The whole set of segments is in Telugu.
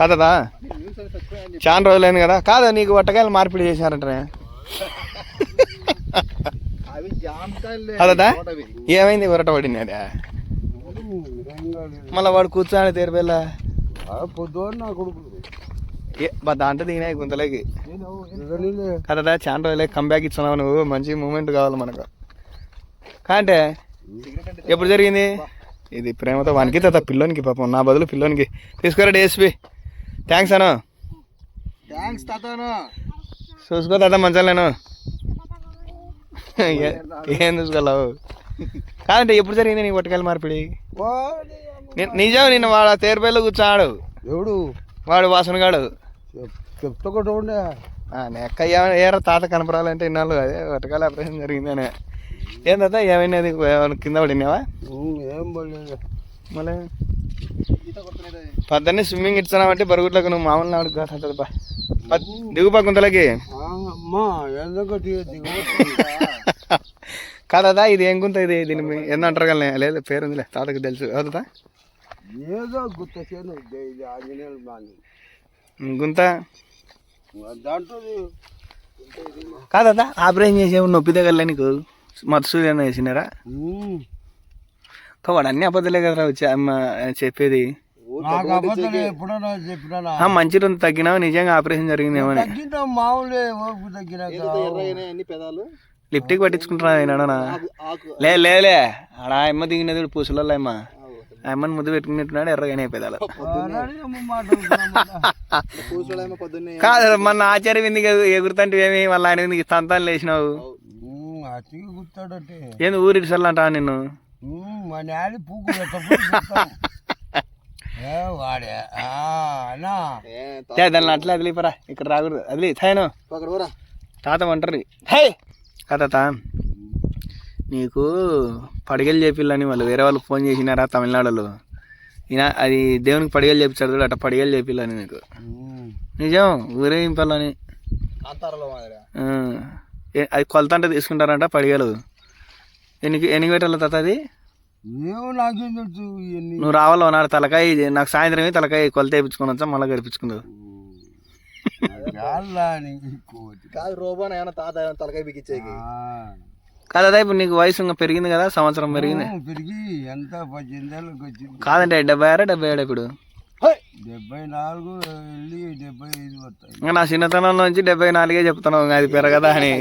కాదదా? చాలా రోజులైంది కదా. కాదా నీకు వట్టకాయలు మార్పిడి చేశారంటే అవి ఏమైంది ఉరట పడినా మళ్ళీ వాడు కూర్చోని తీరిపోయేలా పొద్దున్న ఏ దాంట్లో దిగినాయి గుంతలోకి. కదా చాలా రోజులే కంబ్యాక్ ఇస్తున్నావు నువ్వు. మంచి మూమెంట్ కావాలి మనకు. కాంటే ఎప్పుడు జరిగింది? ఇది ప్రేమతో వానికి తా పిల్లోనికి పాపం. నా బదులు పిల్లోనికి. తీసుకురాడు డిఎస్పి థ్యాంక్స్ అను థ్యాంక్స్ తాతాను. చూసుకో తాత మంచిగా నేను ఏం చూసుకోలేవు. కాదంటే ఎప్పుడు జరిగింది నీ పట్టుకెళ్ళి మార్పిడి? నిజం నిన్న వాడు తేరుపల్లి కూర్చున్నాడు. ఎవడు? వాడు వాసనగాడు. చెప్తా ఉండే నెక్క ఏరా తాత కనపరాలంటే ఇన్నాళ్ళు అదే పట్టుకాల ఆపరేషన్ జరిగిందనే. ఏం తాత ఏమైనా కింద పడినావా ఏం పడలేదు. మళ్ళీ పొద్దున్నే స్విమ్మింగ్ ఇచ్చామంటే బరుగుట్లకు నువ్వు మామూలు నాడు కాదు దిగుపా గుంతలకి. కాదా ఇది ఏం గుంత ఇది? దీని ఏందో అంటారు కదా లేదు పేరు ఉందిలే తాతకు తెలుసు. అవుతుందా ఏదో చేను ఆంజనేయులు గుంత? దాంట్లో కాదా ఆపరేషన్ చేసే నొప్పి తగలే నీకు. మత్సూరి అని వేసినారా వాడు అన్ని అబద్ధాలే కదరా అమ్మ చెప్పేది. మంచి రోజు తగ్గినావు? నిజంగా ఆపరేషన్ తగ్గిన తగ్గినాక పెదాలు. లిప్టిక్ పట్టించుకుంటున్నా నేనన్నా లే లేలే ఆడ అమ్మ దిగినది పూసలలో అమ్మ. అమ్మని ముద్దు పెట్టుకున్నట్టున్నాడు ఎర్రగానే పెదాలు. కాదు మన ఆచార్య వింది ఎగురుతంటే ఏమి మళ్ళీ ఆయన విందుకి సంతానం లేచినావు? ఏంది ఊరి అంటా నిన్ను? మా పూకు వాడే దాన్ని అట్లా వదిలిపరా. ఇక్కడ రాకూడదు. వదిలి థాయను తాత ఒంటరి హే! తాత. నీకు పడిగలు చేపిల్లని వాళ్ళు వేరే వాళ్ళు ఫోన్ చేసినారా తమిళనాడులో? ఈయన అది దేవునికి పడిగలు చేపించాడు చూడు అట్ట పడిగలు చేపిల్లని నీకు. నిజం ఊరేగింపాలని అది కొలత అంటే తీసుకుంటారంట పడిగలు. ఎన్ని ఎన్ని పెట్టాలి తాత అది? ఏమో నాకేం తెలుసు ఇవన్నీ. నువ్వు రావాలో నాడు తలకాయ నాకు సాయంత్రమే తలకాయ కొలత వేయించుకొని వచ్చా మళ్ళీ కోతి. కాదు రోబోన్ తాత తలకాయ బిగించేకి. కాదా ఇప్పుడు నీకు వయసు ఇంకా పెరిగింది కదా సంవత్సరం పెరిగింది. పెరిగి ఎంత వచ్చింది? కాదంటే డెబ్బై ఆరా డెబ్బై ఏడు ఇప్పుడు? డెబ్బై నాలుగు వెళ్ళి డెబ్బై ఐదు వస్తాయి. ఇంకా నా చిన్నతనం నుంచి డెబ్బై నాలుగే చెప్తున్నావు అది పెరగదా అని.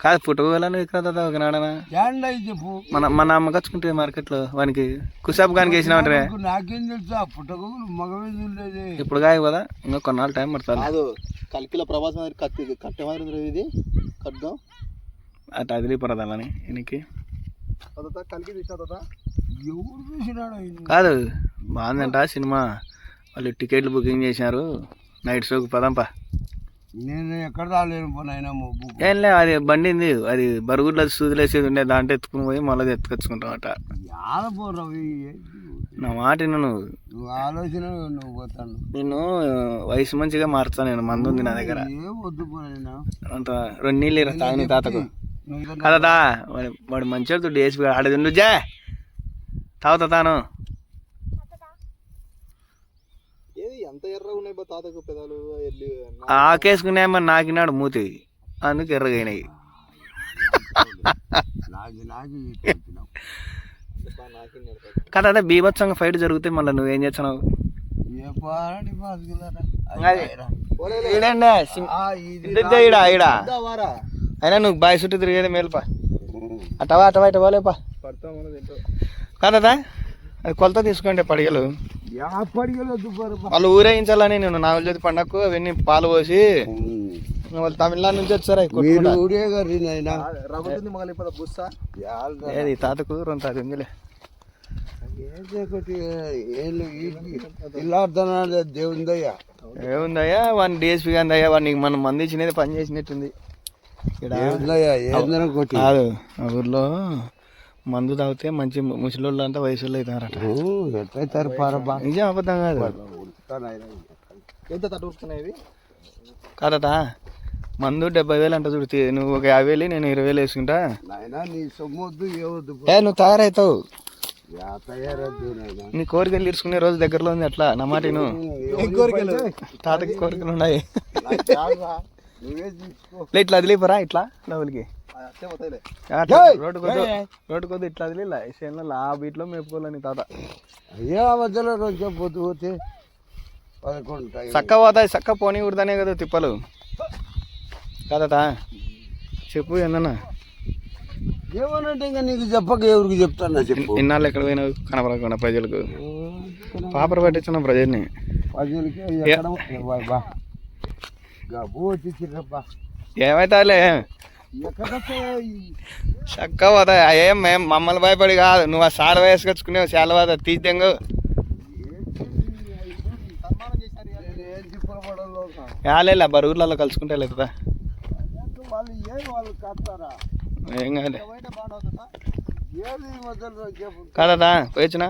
కాదు పుట్టుకోవాలని విక్రత ఒకనాడనా చెప్పు. మన మన అమ్మకచ్చుకుంటే మార్కెట్లో వానికి. కుసాబ్ గానికి వేసినామంటే నాకు నాకేం తెలుసు ఆ పుట్టగోగులు మగవేది ఉండేది. ఇప్పుడు కాయ కదా ఇంకా కొన్నాళ్ళు టైం పడుతుంది. కాదు కల్కిలో ప్రభాస్ మాదిరి కత్తి కట్టె మాదిరి ఇది కట్టుదాం అటు అదిలిపోరదాలని ఈయనకి. కలికి తీసిన తాత. ఎవరు చూసినాడు కాదు బాగుందంట సినిమా. వాళ్ళు టికెట్లు బుకింగ్ చేసినారు. నైట్ షోకి పదంపా. నేను ఎక్కడ రాలేను పోనైనా మొబ్బు ఏం లే అది బండింది అది బరుగుడ్లో సూదులేసేది ఉండే దాంట్లో ఎత్తుకుని పోయి మళ్ళీ ఎత్తుకొచ్చుకుంటామట యాద పోరావు నా మాట నువ్వు. నువ్వు ఆలోచన నువ్వు పోతాను. నేను వయసు మంచిగా మారుతాను నేను మందు ఉంది నా దగ్గర. ఏం వద్దు అంత రెండు నీళ్ళు ఇరా తాగిన తాతకు. కదా వాడు వాడు మంచిగా డేసి ఆడది నువ్వు జా. తాగుతా తాను. ఏది? ఎంత ఎర్రగా ఉన్నాయి బా తాతకు పెదాలు ఎల్లి ఆకేసుకునేమని నాకినాడు మూతి. అందుకు ఎర్రగైనాయి. కదా అదే బీభత్సంగా ఫైట్ జరిగితే మళ్ళీ నువ్వేం చేస్తున్నావు? అయినా నువ్వు బాయ్ చుట్టూ తిరిగేది మేలుపా. అటవా అటవా ఇటవా లేపా కదా అది కొలత తీసుకోండి పడిగలు. వాళ్ళు ఊరేగించాలని నేను నాగుల పండగకు అవన్నీ పాలు పోసి వాళ్ళు తమిళనాడు నుంచి వచ్చారు ఏది తాతకు అది ఉందిలే. దేవుందయ్యా. ఏముందయ్యా వన్ డిఎస్పీ గాంది అయ్యా వాడు నీకు మనం మంది ఇచ్చినది పని చేసినట్టుంది. ఇక్కడ ఊర్లో మందు తాగితే మంచి ముసలోళ్ళు అంతా వయసులో అవుతారట. ఎట్లయితారు పారబా నిజం అబద్ధం కాదు. ఎంత తట్టుకున్నాయి ఇవి? కాదట మందు డెబ్బై వేలు అంట చూడు నువ్వు ఒక యాభై వేలు నేను ఇరవై వేలు వేసుకుంటా. నాయనా నీ సొమ్ము వద్దు ఏవద్దు ఏ నువ్వు తయారవుతావు. నీ కోరికలు తీర్చుకునే రోజు దగ్గరలో ఉంది అట్లా నా మాట. కోరికలు? తాతకి కోరికలు ఉన్నాయి. ఇట్లా వదిలేపరా ఇట్లా డబ్బులకి. రోడ్డు కొద్దు ఏయ్! రోడ్డు కొద్దు ఇట్లా వదిలే చేనులో ఆ బీట్లో మేపుకోవాలని తాత. అయ్యా మధ్యలో కొంచెం పొద్దు పోతే పదకొండు టైం. చక్క పోతాయి చక్క పోనీ ఉడతానే కదా తిప్పలు. కదా తా? చెప్పు ఏందన్నా? ఏమనంటే ఇంకా నీకు చెప్పక ఎవరికి చెప్తానా చెప్పు? ఇన్నాళ్ళు ఎక్కడ పోయినావు? కనపడకుండా ప్రజలకు. పాపర పట్టించిన ప్రజల్ని. ప్రజలకి ఎక్కడ బా, ఎక్కడ చక్క పోతాయి ఏం మేం మమ్మల్ని భయపడి కాదు. నువ్వు ఆ సాల వేసుకొచ్చుకునేవు చాలా పోతా తీద్దంగు. యాలేలే బరుగుర్లలో కలుసుకుంటే లేదా ఏం కాదు. కాదా పోయొచ్చునా?